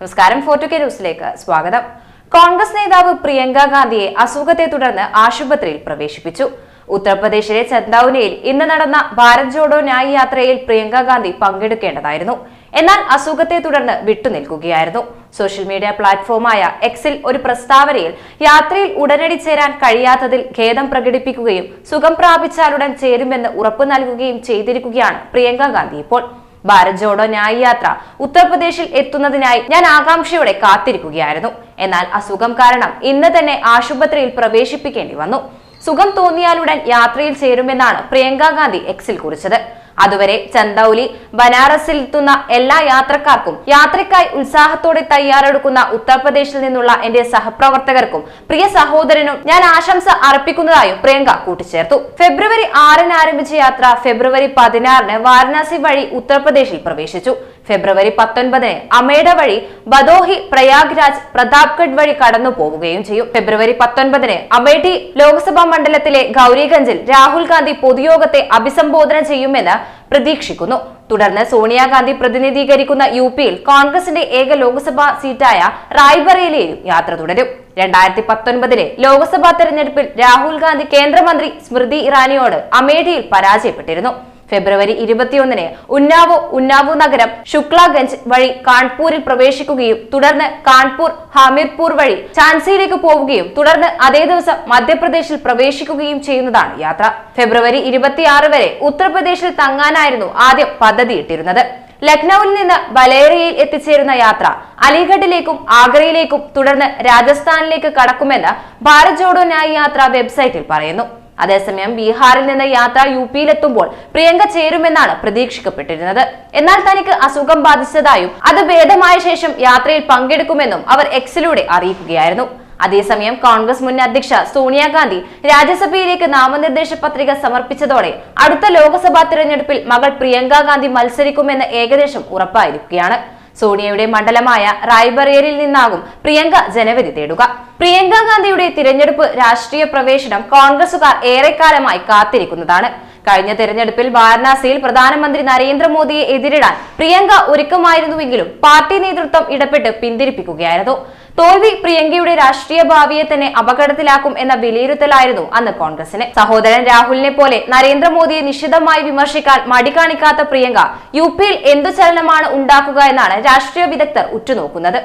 നമസ്കാരം ഫോർട്ടു കെ ന്യൂസിലേക്ക് സ്വാഗതം. കോൺഗ്രസ് നേതാവ് പ്രിയങ്ക ഗാന്ധിയെ അസുഖത്തെ തുടർന്ന് ആശുപത്രിയിൽ പ്രവേശിപ്പിച്ചു. ഉത്തർപ്രദേശിലെ ചന്ദൌനയിൽ ഇന്ന് നടന്ന ഭാരത് ജോഡോ ന്യായ് യാത്രയിൽ പ്രിയങ്ക ഗാന്ധി പങ്കെടുക്കേണ്ടതായിരുന്നു. എന്നാൽ അസുഖത്തെ തുടർന്ന് വിട്ടുനിൽക്കുകയായിരുന്നു. സോഷ്യൽ മീഡിയ പ്ലാറ്റ്ഫോമായ എക്സിൽ ഒരു പ്രസ്താവനയിൽ യാത്രയിൽ ഉടനടി ചേരാൻ കഴിയാത്തതിൽ ഖേദം പ്രകടിപ്പിക്കുകയും സുഖം പ്രാപിച്ചാലുടൻ ചേരുമെന്ന് ഉറപ്പു നൽകുകയും ചെയ്തിരിക്കുകയാണ് പ്രിയങ്ക ഗാന്ധി ഇപ്പോൾ. ഭാരത് ജോഡോ ന്യായ് യാത്ര ഉത്തർപ്രദേശിൽ എത്തുന്നതിനായി ഞാൻ ആകാംക്ഷയോടെ കാത്തിരിക്കുകയായിരുന്നു. എന്നാൽ അസുഖം കാരണം ഇന്ന് തന്നെ ആശുപത്രിയിൽ പ്രവേശിപ്പിക്കേണ്ടി വന്നു. സുഖം തോന്നിയാലുടൻ യാത്രയിൽ ചേരുമെന്നാണ് പ്രിയങ്ക ഗാന്ധി എക്സിൽ കുറിച്ചത്. അതുവരെ ചന്ദൌലി ബനാറസിൽ എത്തുന്ന എല്ലാ യാത്രക്കാർക്കും യാത്രയ്ക്കായി ഉത്സാഹത്തോടെ തയ്യാറെടുക്കുന്ന ഉത്തർപ്രദേശിൽ നിന്നുള്ള എന്റെ സഹപ്രവർത്തകർക്കും പ്രിയ സഹോദരനും ഞാൻ ആശംസ അർപ്പിക്കുന്നതായും പ്രിയങ്ക കൂട്ടിച്ചേർത്തു. ഫെബ്രുവരി ആറിന് ആരംഭിച്ച യാത്ര ഫെബ്രുവരി പതിനാറിന് വാരണാസി വഴി ഉത്തർപ്രദേശിൽ പ്രവേശിച്ചു. ഫെബ്രുവരി പത്തൊൻപതിന് അമേഡ വഴി ബദോഹി പ്രയാഗ്രാജ് പ്രതാപ്ഗഡ് വഴി കടന്നു പോവുകയും ചെയ്യും. ഫെബ്രുവരി പത്തൊൻപതിന് അമേഠി ലോക്സഭാ മണ്ഡലത്തിലെ ഗൗരിഗഞ്ചിൽ രാഹുൽ ഗാന്ധി പൊതുയോഗത്തെ അഭിസംബോധന ചെയ്യുമെന്ന് പ്രതീക്ഷിക്കുന്നു. തുടർന്ന് സോണിയാഗാന്ധി പ്രതിനിധീകരിക്കുന്ന യു പിയിൽ കോൺഗ്രസിന്റെ ഏക ലോക്സഭാ സീറ്റായ റായ്ബറേലിയിലും യാത്ര തുടരും. രണ്ടായിരത്തി പത്തൊൻപതിലെ ലോക്സഭാ തെരഞ്ഞെടുപ്പിൽ രാഹുൽ ഗാന്ധി കേന്ദ്രമന്ത്രി സ്മൃതി ഇറാനിയോട് അമേഠിയിൽ പരാജയപ്പെട്ടിരുന്നു. ഫെബ്രുവരി ഇരുപത്തിയൊന്നിന് ഉന്നാവോ ഉന്നാവോ നഗരം ശുക്ലാഗഞ്ച് വഴി കാൺപൂരിൽ പ്രവേശിക്കുകയും തുടർന്ന് കാൺപൂർ ഹമീർപൂർ വഴി ഝാൻസിയിലേക്ക് പോവുകയും തുടർന്ന് അതേ ദിവസം മധ്യപ്രദേശിൽ പ്രവേശിക്കുകയും ചെയ്യുന്നതാണ് യാത്ര. ഫെബ്രുവരി ഇരുപത്തിയാറ് വരെ ഉത്തർപ്രദേശിൽ തങ്ങാനായിരുന്നു ആദ്യം പദ്ധതിയിട്ടിരുന്നത്. ലക്നൌവിൽ നിന്ന് ബലേറിയയിൽ എത്തിച്ചേരുന്ന യാത്ര അലിഗഡിലേക്കും ആഗ്രയിലേക്കും തുടർന്ന് രാജസ്ഥാനിലേക്ക് കടക്കുമെന്ന് ഭാരത് ജോഡോ ന്യായ് യാത്ര വെബ്സൈറ്റിൽ പറയുന്നു. അതേസമയം ബീഹാറിൽ നിന്ന് യാത്ര യു പിയിലെത്തുമ്പോൾ പ്രിയങ്ക ചേരുമെന്നാണ് പ്രതീക്ഷിക്കപ്പെട്ടിരുന്നത്. എന്നാൽ തനിക്ക് അസുഖം ബാധിച്ചതായും അത് ഭേദമായ ശേഷം യാത്രയിൽ പങ്കെടുക്കുമെന്നും അവർ എക്സിലൂടെ അറിയിക്കുകയായിരുന്നു. അതേസമയം കോൺഗ്രസ് മുൻ അധ്യക്ഷ സോണിയാഗാന്ധി രാജ്യസഭയിലേക്ക് നാമനിർദ്ദേശ പത്രിക സമർപ്പിച്ചതോടെ അടുത്ത ലോക്സഭാ തിരഞ്ഞെടുപ്പിൽ മകൾ പ്രിയങ്ക ഗാന്ധി മത്സരിക്കുമെന്ന് ഏകദേശം ഉറപ്പായിരിക്കുകയാണ്. സോണിയയുടെ മണ്ഡലമായ റായ്ബറേരിൽ നിന്നാകും പ്രിയങ്ക ജനവിധി തേടുക. പ്രിയങ്ക ഗാന്ധിയുടെ തിരഞ്ഞെടുപ്പ് രാഷ്ട്രീയ പ്രവേശനം കോൺഗ്രസുകാർ ഏറെക്കാലമായി കാത്തിരിക്കുന്നതാണ്. കഴിഞ്ഞ തെരഞ്ഞെടുപ്പിൽ വാരണാസിയിൽ പ്രധാനമന്ത്രി നരേന്ദ്രമോദിയെ എതിരിടാൻ പ്രിയങ്ക ഒരുക്കമായിരുന്നുവെങ്കിലും പാർട്ടി നേതൃത്വം ഇടപെട്ട് പിന്തിരിപ്പിക്കുകയായിരുന്നു. തോൽവി പ്രിയങ്കയുടെ രാഷ്ട്രീയ ഭാവിയെ തന്നെ അപകടത്തിലാക്കും എന്ന വിലയിരുത്തലായിരുന്നു അന്ന് കോൺഗ്രസിന്. സഹോദരൻ രാഹുലിനെ പോലെ നരേന്ദ്രമോദിയെ നിശിതമായി വിമർശിക്കാൻ മടി കാണിക്കാത്ത പ്രിയങ്ക യു പിയിൽ എന്തു ചലനമാണ് ഉണ്ടാക്കുക എന്നാണ് രാഷ്ട്രീയ വിദഗ്ധർ ഉറ്റുനോക്കുന്നത്.